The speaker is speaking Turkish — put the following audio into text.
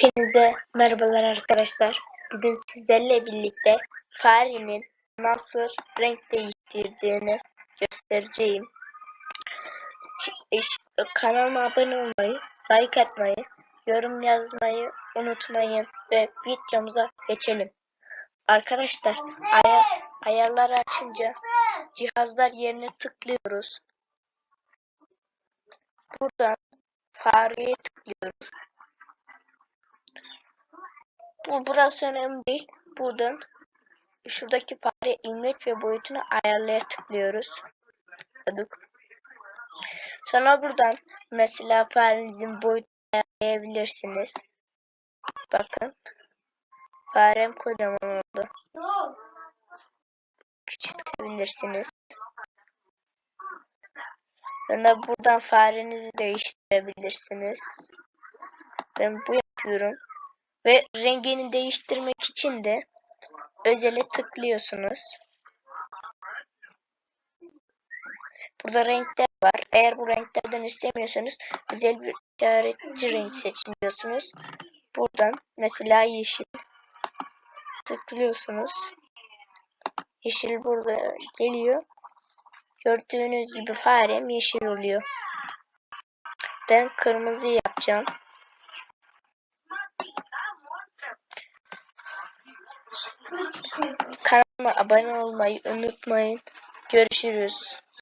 Hepinize merhabalar arkadaşlar. Bugün sizlerle birlikte farenin nasıl renk değiştirdiğini göstereceğim. Kanalıma abone olmayı, like atmayı, yorum yazmayı unutmayın ve videomuza geçelim. Arkadaşlar ayar, ayarları açınca cihazlar yerine tıklıyoruz. Buradan fareye tıklıyoruz. Bu burası önemli değil. Buradan şuradaki fare ilmek ve boyutunu ayarlaya tıklıyoruz. Tıkladık. Sonra buradan mesela farenizin boyutunu ayarlayabilirsiniz. Bakın. Farem kocaman oldu. Küçültebilirsiniz. Sonra buradan farenizi değiştirebilirsiniz. Ben bu yapıyorum. Ve rengini değiştirmek için de özele tıklıyorsunuz. Burada renkler var. Eğer bu renklerden istemiyorsanız özel bir işaretçi renk seçin diyorsunuz. Buradan mesela yeşil tıklıyorsunuz. Yeşil burada geliyor. Gördüğünüz gibi farem yeşil oluyor. Ben kırmızı yapacağım. Kanalıma abone olmayı unutmayın. Görüşürüz.